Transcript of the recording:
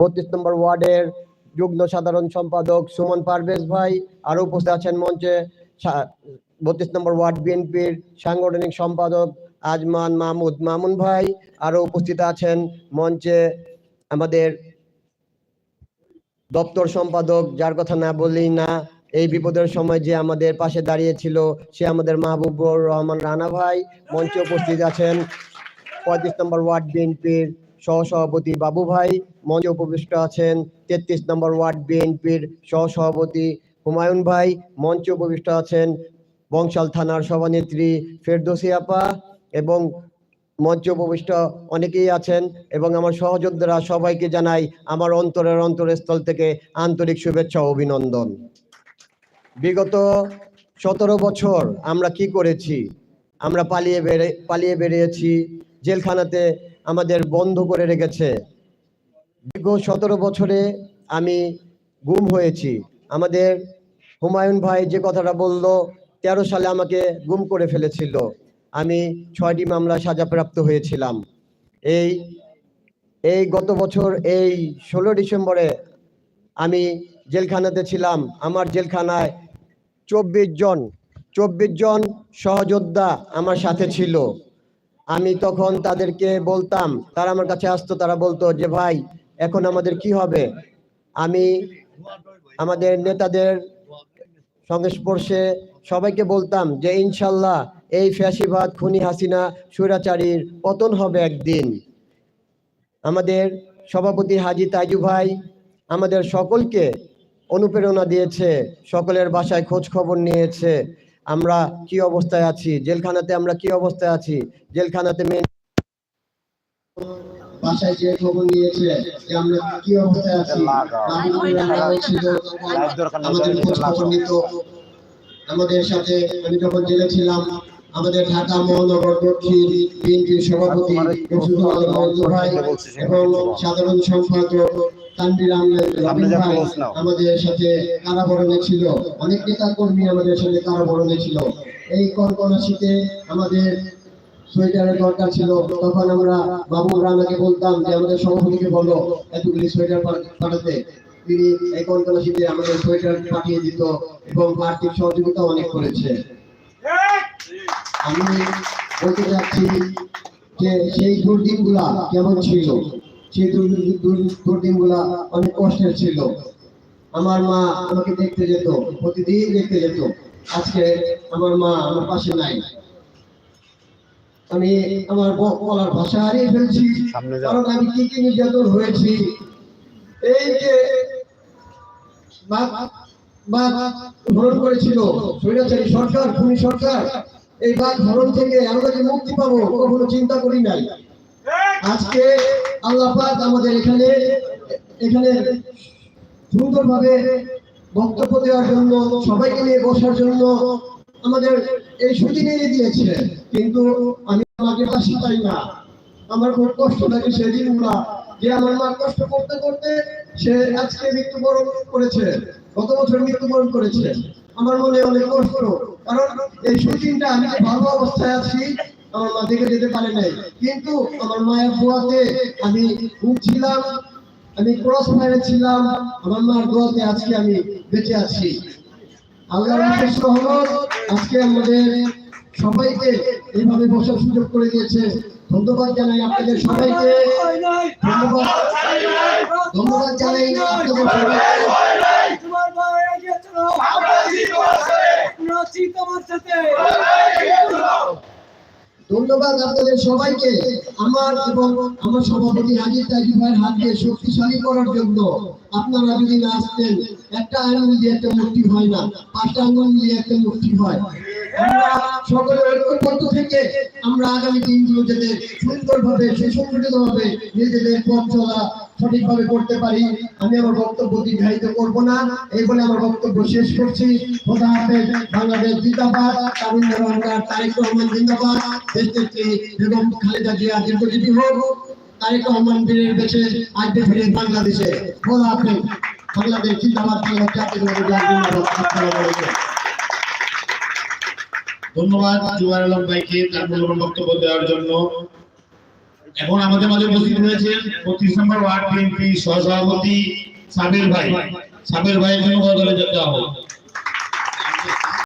বত্রিশ নম্বর ওয়ার্ডের যুগ্ম সাধারণ সম্পাদক সুমন পারভেজ ভাই আরও উপস্থিত আছেন মঞ্চে বত্রিশ নম্বর ওয়ার্ড বিএনপির সাংগঠনিক সম্পাদক আজমান মাহমুদ মামুন ভাই আরও উপস্থিত আছেন মঞ্চে আমাদের দপ্তর সম্পাদক, যার কথা না বললেই না, এই বিপদের সময় যে আমাদের পাশে দাঁড়িয়েছিল সে আমাদের মাহবুবুর রহমান রানা ভাই মঞ্চে উপস্থিত আছেন। পঁয়ত্রিশ নম্বর ওয়ার্ড বিএনপির সহসভাপতি বাবু ভাই, মঞ্চে উপবিষ্ট আছেন তেত্রিশ নম্বর ওয়ার্ড বিএনপির সহসভাপতি হুমায়ুন ভাই, মঞ্চে উপবিষ্ট আছেন বংশাল থানার সভানেত্রী ফেরদৌসি আপা এবং মঞ্চ উপবিষ্ট অনেকেই আছেন এবং আমার সহযোদ্ধারা সবাইকে জানাই আমার অন্তরের অন্তরস্থল থেকে আন্তরিক শুভেচ্ছা অভিনন্দন। বিগত সতেরো বছর আমরা কি করেছি? আমরা পালিয়ে বেড়ে, পালিয়ে বেরিয়েছি, জেলখানাতে আমাদের বন্ধ করে রেখেছে। দীর্ঘ সতেরো বছরে আমি গুম হয়েছি। আমাদের হুমায়ুন ভাই যে কথাটা বলল, তেরো সালে আমাকে গুম করে ফেলেছিল। আমি ছয়টি মামলা সাজাপ্রাপ্ত হয়েছিলাম। এই এই গত বছর এই ষোলো ডিসেম্বরে আমি জেলখানাতে ছিলাম। আমার জেলখানায় চব্বিশ জন চব্বিশ জন সহযোদ্ধা আমার সাথে ছিল। আমি তখন তাদেরকে বলতাম, তারা আমার কাছে আসতো, তারা বলতো যে, ভাই, এখন আমাদের কি হবে? আমি আমাদের নেতাদের সংস্পর্শে সবাইকে বলতাম যে, ইনশাল্লাহ এই ফ্যাসিবাদ, খুনি হাসিনা, স্বৈরাচারীর পতন হবে একদিন। আমাদের সভাপতি হাজি তাইজু ভাই আমাদের সকলকে অনুপ্রেরণা দিয়েছে, সকলের বাসায় খোঁজ খবর নিয়েছে। আমরা কি অবস্থায় আছি? জেলখানাতে আমরা কি অবস্থায় আছি? জেলখানাতে মেন বাসায় যে খবর নিয়েছে যে আমরা কি অবস্থায় আছি? বাবুগুলো রান্না হয়েছিল, আমাদের খবর নিত। আমাদের সাথে আমি যখন জেলে ছিলাম আমাদের ঢাকা মহানগর দক্ষিণ বিএনপির সভাপতি ভাই এবং সাধারণ সম্পাদক আমাদের সাথে কারাবরণে ছিল। অনেক নেতা কর্মী আমাদের সাথে কারাবরণে ছিল। এই কনকনা শীতে আমাদের সোয়েটারের দরকার ছিল। তখন আমরা বাবু রানাকে বলতাম যে আমাদের সভাপতিকে বলো এতগুলি সোয়েটার পাঠাতে। তিনি এই কনকনা শীতে আমাদের সোয়েটার পাঠিয়ে দিত এবং আর্থিক সহযোগিতা অনেক করেছে। আমি বলতে চাচ্ছি যে সেই দুর্দিনগুলা কেমন ছিল? সেই দুর- দুর- দুর্দিনগুলা অনেক কষ্টের ছিল। আমার মা আমাকে দেখতে যেত প্রতিদিন দেখতে যেত। আজকে আমার মা আমার পাশে নাই। আমি আমার বলার ভাষা হারিয়ে ফেলছি। কারণ আমি কি কি নির্যাতন হয়েছি। এই যে হরণ করেছিল স্বৈরাচারী সরকার খুনি সরকার এই বাঘ হরণ থেকে আমরা যে মুক্তি পাবো কখনো চিন্তা করি নাই। আজকে আল্লাহ আমাদের এখানে এখানে সুন্দরভাবে বক্তব্য দেওয়ার জন্য, সবাইকে নিয়ে বসার জন্য আমাদের এই সুযোগ এনে দিয়েছে কিন্তু আমি আমাকে পাশে পাই না। আমার খুব কষ্ট লাগে সেদিনগুলা যে আমার মা কষ্ট করতে করতে সে আজকে মৃত্যুবরণ করেছে, গত বছর মৃত্যুবরণ করেছে। আমার মনে অনেক কষ্ট, কারণ এই শুটিংটা আমি ভালো অবস্থায় আছি আমার মা দেখে যেতে পারে নাই। কিন্তু আমার মায়ের দোয়াতে আমি উঠছিলাম আমি ক্রস ফায়ারে ছিলাম আমার মার দোয়াতে আজকে আমি বেঁচে আছি। আল্লাহর বিশেষ রহমত আজকে আমাদের সবাইকে এইভাবে বসার সুযোগ করে দিয়েছে। ধন্যবাদ জানাই আপনাদের সবাইকে। ধন্যবাদ। ধন্যবাদ জানাই আপনাদের সবাইকে। তোমার সাথে। ধন্যবাদ আপনাদের সবাইকে আমার এবং আমার সভাপতি রাজীব তাজি ভাইয়ের হাতকে শক্তিশালী করার জন্য। আপনারা যদি না আসতেন, একটা আঙ্গুল দিয়ে একটা মুক্তি হয় না, পাঁচটা আঙ্গুল দিয়ে একটা মূর্তি হয়। আমরা সকলের ঐক্যবদ্ধ থেকে আমরা আগামী দিনগুলো যাতে সুন্দরভাবে সুসংগঠিত ভাবে নিজেদের পথ চলা সঠিকভাবে করতে পারি, আমি আমার বক্তব্য দীর্ঘায়িত করব না। এই বলে আমার বক্তব্য শেষ করছি। খোদা হাফেজ, বাংলাদেশ জিন্দাবাদ। তারেক রহমান জিন্দাবাদ। বেগম খালেদা জিয়া দীর্ঘজীবী হোক, তারেক রহমান বীরের ফিরে বাংলাদেশে। খোদা হাফেজ, বাংলাদেশ জিন্দাবাদ। বাংলাদেশ ধন্যবাদ জুয়ার আলম ভাইকে তার মূল্যবান বক্তব্য দেওয়ার জন্য। এখন আমাদের মাঝে উপস্থিত রয়েছে পঁচিশ নম্বর ওয়ার্ড বিএনপি সহসভাপতি সাবির ভাই। সাবির ভাইয়ের জন্য বদলে যেতে হবে